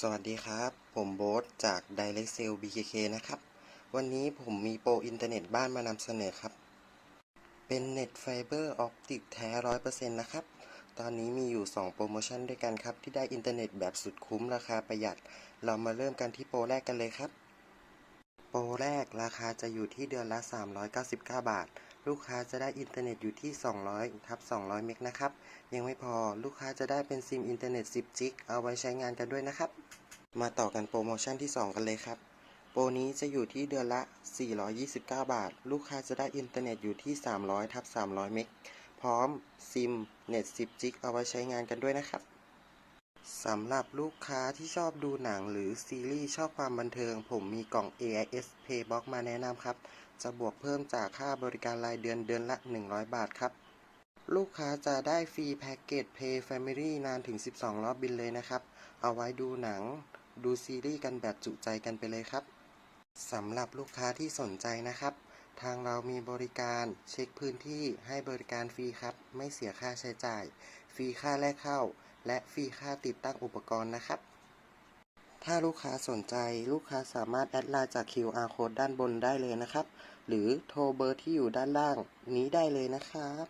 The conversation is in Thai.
สวัสดีครับ ผมโบ๊ทจาก Direct Sale BKK นะครับ วันนี้ผมมีโปรอินเทอร์เน็ตบ้านมานำเสนอครับ เป็นเน็ตไฟเบอร์ออปติกแท้ 100%นะครับ ตอนนี้มีอยู่ 2 โปรโมชั่นด้วยกันครับ ที่ได้อินเทอร์เน็ตแบบสุดคุ้มราคาประหยัด เรามาเริ่มกันที่โปรแรกกันเลยครับ ราคาจะอยู่ที่เดือนละ 399 บาท ลูกค้าจะได้อินเทอร์เน็ตอยู่ที่ 200ทับ200 เมกนะครับ ยังไม่พอลูกค้าจะได้เป็นซิมอินเทอร์เน็ต 10 จิก เอาไว้ใช้งานกันด้วยนะครับ มาต่อกันโปรโมชั่นที่ 2 กันเลยครับ โปรนี้จะอยู่ที่เดือนละ 429 บาท ลูกค้าจะได้อินเทอร์เน็ตอยู่ที่ 300ทับ300 เมก พร้อมซิมเน็ต 10 จิก เอาไว้ใช้งานกันด้วยนะครับ สำหรับลูกค้าที่ชอบดูหนังหรือซีรีส์ชอบความบันเทิง ผมมีกล่อง AIS Paybox มาแนะนำครับ จะบวกเพิ่มจากค่าบริการรายเดือนเดือนละ 100 บาทครับ ลูกค้าจะได้ฟรีแพ็กเกจ Pay Family นานถึง 12 รอบบินเลยนะครับ เอาไว้ดูหนัง ดูซีรีส์กันแบบจุใจกันไปเลยครับสำหรับลูกค้าที่สนใจนะครับ ทางเรามีบริการเช็คพื้นที่ให้บริการฟรีครับ ไม่เสียค่าใช้จ่าย ฟรีค่าแรกเข้า และฟรีค่าติดตั้งอุปกรณ์นะครับ ถ้าลูกค้าสนใจลูกค้าสามารถแอดไลน์จาก QR code ด้านบนได้เลยนะครับ หรือโทรเบอร์ที่อยู่ด้านล่างนี้ได้เลยนะครับ